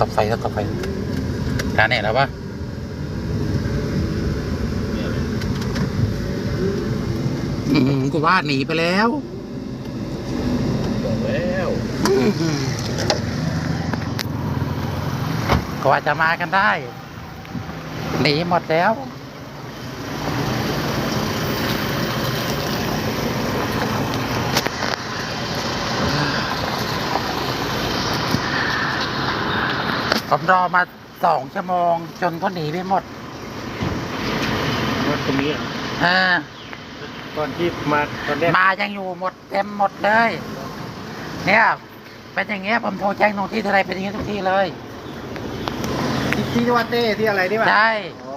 ตับไฟแล้วตับไฟร้านไหนแล้ววะอืมกูว่าหนีไปแล้วบอกแล้วกว่าจะมากันได้ หนีหมดแล้ว ผมรอมาสองชั่วโมง จนเขาหนีไปหมดรถตรงนี้อะอ่าตอนที่มาตอนแรกมายังอยู่หมดเต็มหมดเลย เนี่ยเป็นอย่างเงี้ยผมโทรแจ้งตรงที่เท่าไรเป็นอย่างเงี้ยทุกที่เลย ที่ที่ว่าเต้ที่อะไรนี่ป่ะใช่อ๋อ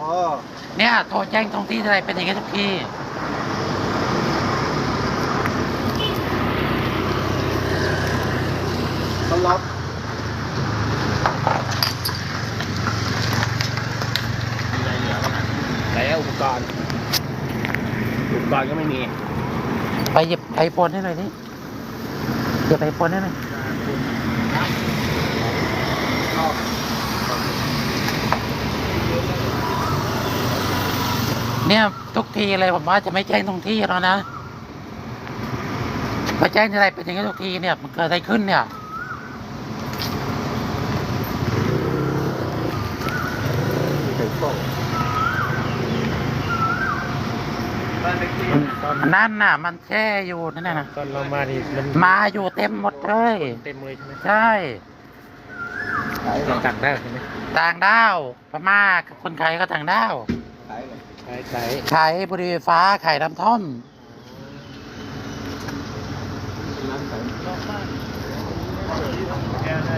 เนี่ยโทรแจ้งตรงที่เท่าไรเป็นอย่างเงี้ยทุกที่ เขาล็อกแล้วอุปกรณ์ อุปกรณ์ก็ไม่มีไปหยิบไอโฟนให้หน่อยดิหยิบไอโฟนให้หน่อยเนี่ยทุกทีเลยผมว่าจะไม่แจ้งตรงที่แล้วนะพอแจ้งอะไรเป็นอย่างนี้ทุกทีเนี่ยมันเกิดอะไรขึ้นเนี่ย ถึงกล้องตอนตอ นนั่นน่ะ มันแช่อยู่นั่นน่ะตอนเรามานี่มันมาอยู่เต็มหมดเลยเต็มเลยใช่ไหมใช่เราตักได้ใช่ไหมต่างด้าวพม่ากับคนไทยก็ต่างด้าวใช้เลยใช้ใช้ขายบุหรี่ไฟฟ้าขายน้ำท่อมน้ำใสนอกบ้านแก้ได้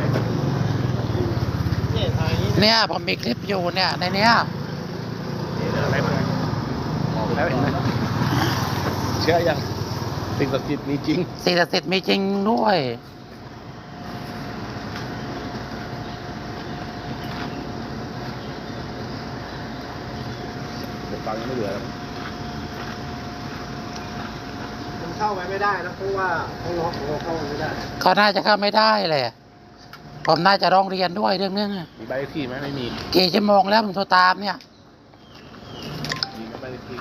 เนี่ยทางนี้เนี่ยผมมีคลิปอยู่เนี่ยในเนี้ยนี่อะไรมาบอกแล้วเห็นไหม เชื่อยังสิ่งศักดิ์สิทธิ์มีจริง สิ่งศักดิ์สิทธิ์มีจริงด้วย เดี๋ยวฟังไม่เหลือแล้วมันเข้าไปไม่ได้นะเพราะว่าเขาล็อกของเราเข้าไปไม่ได้ เขาน่าจะเข้าไม่ได้เลยผมน่าจะร้องเรียนด้วยเรื่องเนี้ย มีใบเลขที่ไหมไม่มี กี่ชั่วโมงแล้วผมโทรตามเนี่ย มีไหมใบเลขที่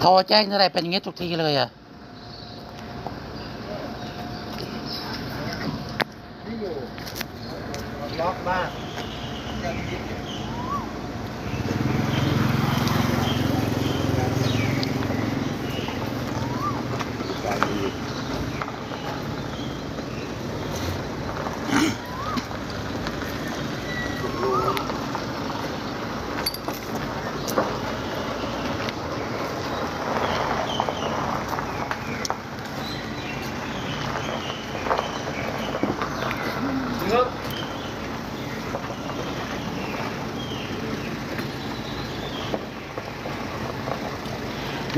โทรแจ้งอะไรเป็นอย่างนี้ทุกทีเลยอะที่อยู่ล็อกบ้านการดี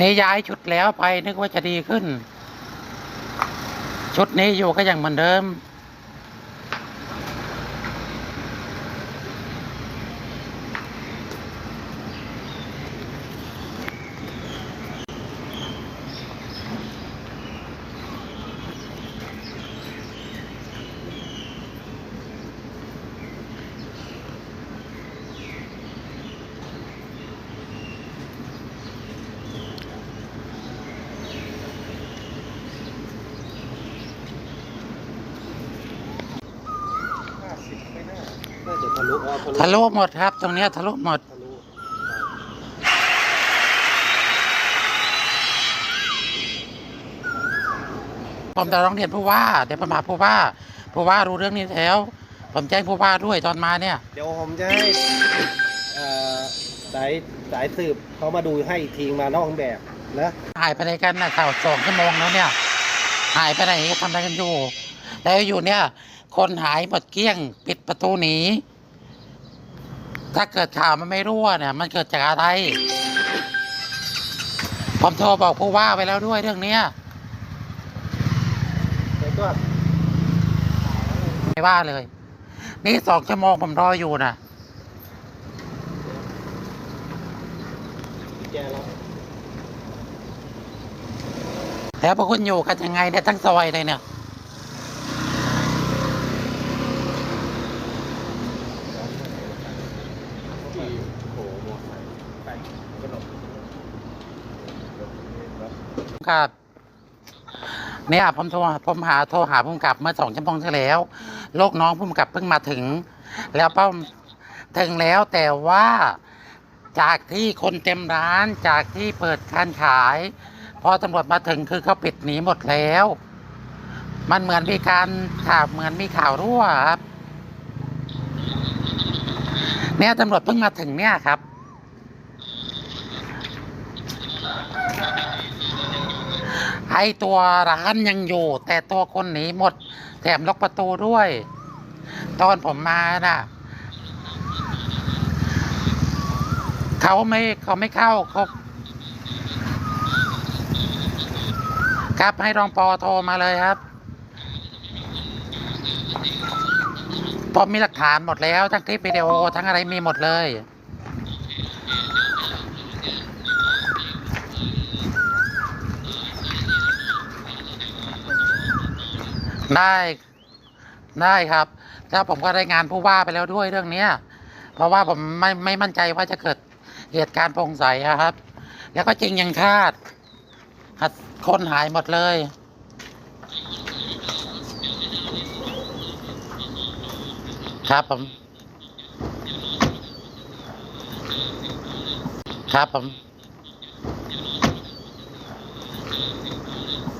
นี้ย้ายชุดแล้วไปนึกว่าจะดีขึ้น ชุดนี้อยู่ก็ยังเหมือนเดิม ทะลุอ๋อทะลุทะลุหมดครับ ตรงเนี้ยทะลุหมด ทะลุผมจะร้องเรียนผู้ว่า เดี๋ยวผมหาผู้ว่า ผู้ว่ารู้เรื่องนี้แล้ว ผมแจ้งผู้ว่าด้วยตอนมาเนี่ย เดี๋ยวผมจะให้เอ่อสายสายสืบเขามาดูให้อีกทีมานอกเครื่องแบบนะ หายไปไหนกันนะข่าวสองชั่วโมงแล้วเนี่ย หายไปไหนทำอะไรกันอยู่ แล้วอยู่เนี่ย คนหายหมดเกลี้ยง ปิดประตูหนี ถ้าเกิดข่าวมันไม่รั่วเนี่ย มันเกิดจากอะไร ผมโทรบอกผู้ว่าไปแล้วด้วยเรื่องเนี้ยเดี๋ยวก็ไม่ว่าเลย นี่สองชั่วโมงผมรออยู่นะแกแล้วแล้วพวกคุณอยู่กันยังไงเนี่ยทั้งซอยเลยเนี่ย กับเนี่ยผมโทรผมหาโทรหาพุ่มกับเมื่อสองชั่วโมงที่แล้วลูกน้องพุ่มกับเพิ่งมาถึง แล้วป้อมถึงแล้วแต่ว่าจากที่คนเต็มร้านจากที่เปิดการขาย พอตำรวจมาถึงคือเขาปิดหนีหมดแล้ว มันเหมือนมีการข่าวเหมือนมีข่าวรั่วครับ เนี่ยตำรวจเพิ่งมาถึงเนี่ยครับ ไอตัวร้านยังอยู่ แต่ตัวคนหนีหมด แถมล็อกประตูด้วย ตอนผมมาน่ะเขาไม่เขาไม่เข้าเขาครับให้รองปอโทรมาเลยครับผมมีหลักฐานหมดแล้ว ทั้งคลิปวิดีโอทั้งอะไรมีหมดเลย ได้ได้ครับ แล้วผมก็ได้งานผู้ว่าไปแล้วด้วยเรื่องเนี้ย เพราะว่าผมไม่ไม่มั่นใจว่าจะเกิดเหตุการณ์โปร่งใสครับ แล้วก็จริงยังคาดคนหายหมดเลย ครับผม ครับผม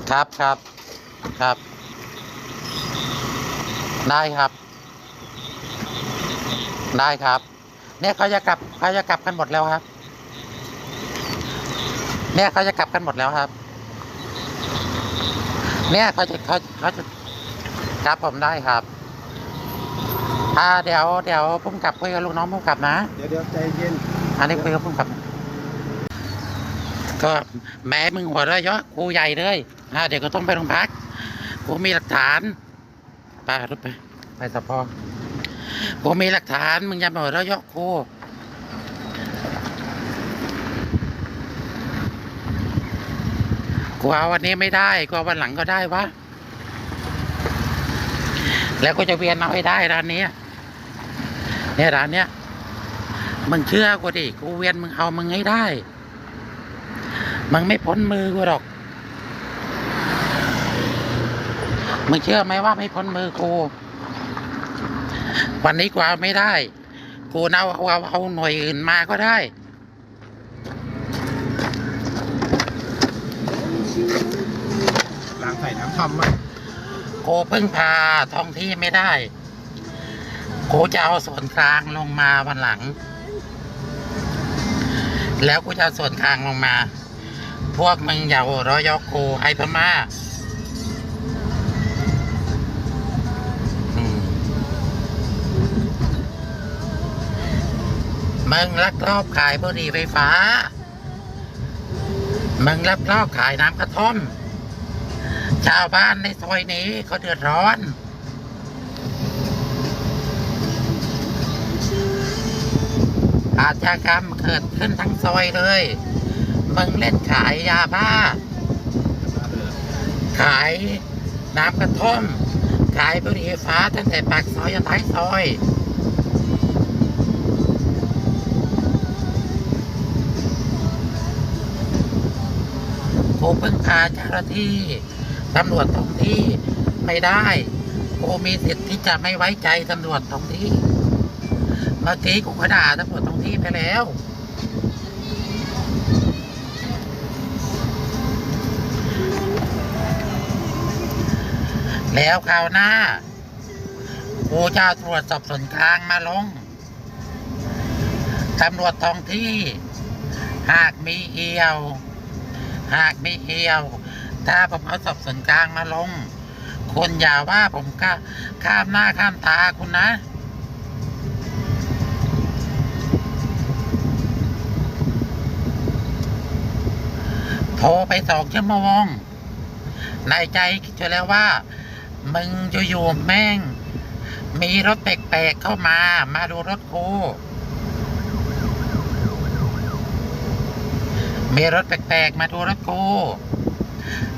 ครับครับครับ ได้ครับ ได้ครับ เนี่ยเขาจะกลับเขาจะกลับกันหมดแล้วครับ เนี่ยเขาจะกลับกันหมดแล้วครับ เนี่ยเขาจะเขาเขาจะครับผมได้ครับอ่าเดี๋ยวเดี๋ยวพุ่มกลับคุยกับลูกน้องพุ่มกลับนะ เดี๋ยวเดี๋ยวใจเย็น อันนี้คุยกับพุ่มกลับ ก็แม้มึงหัวเราะเยอะกูใหญ่เลยอ่าเดี๋ยวก็ต้องไปโรงพักกูมีหลักฐาน ไปรถไป ไปสพกูมีหลักฐาน มึงอย่ามาหัวเราะเยอะกูกูเอาวันนี้ไม่ได้กูเอาวันหลังก็ได้วะ แล้วก็จะเวียนเอาให้ได้ร้านนี้เนี่ยร้านเนี้ยมึงเชื่อกูดิกูเวียนมึงเอามึงให้ได้ มึงไม่พ้นมือกูหรอก มึงเชื่อไหมว่าไม่พ้นมือกูวันนี้กูเอาไม่ได้ กูเอาเอาเอาเอาหน่วยอื่นมาก็ได้ ล้างใส่น้ำทำมากูพึ่งพาท้องที่ไม่ได้ กูจะเอาส่วนกลางลงมาวันหลัง แล้วกูจะเอาส่วนกลางลงมา พวกมึงอย่าหัวเร้อยอกกูไอ้พม่า มึงลักลอบขายบุหรี่ไฟฟ้า มึงลักลอบขายน้ำกระท่อม ชาวบ้านในซอยนี้เขาเดือดร้อน อาชญากรรมเกิดขึ้นทั้งซอยเลย มึงเล่นขายยาบ้า ขายน้ำกระท่อม ขายบุหรี่ไฟฟ้าตั้งแต่ปากซอยจนท้ายซอย กูเพิ่งพาเจ้าหน้าที่ตำรวจท้องที่ไม่ได้กูมีสิทธิ์ที่จะไม่ไว้ใจตำรวจท้องที่เมื่อกี้กูก็ด่าตำรวจท้องที่ไปแล้วแล้วคราวหน้ากูจะตรวจสอบส่วนกลางมาลงตำรวจท้องที่ หากมีเอี่ยว หากไมีเอี่ยว ถ้าผมเอาสอบส่วนกลางมาลงคุณอย่าว่าผมก็ข้ามหน้าข้ามตาคุณนะ โทรไปสองชั่วโมงในใจคิดอยู่แล้วว่า มึงจะอยู่แม่ง มีรถแปลกๆเข้ามา มาดูรถกู มีรถแปลกๆ มาดูรถกู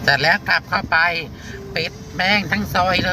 เสร็จแล้วกลับเข้าไป ปิดแม่งทั้งซอยเลย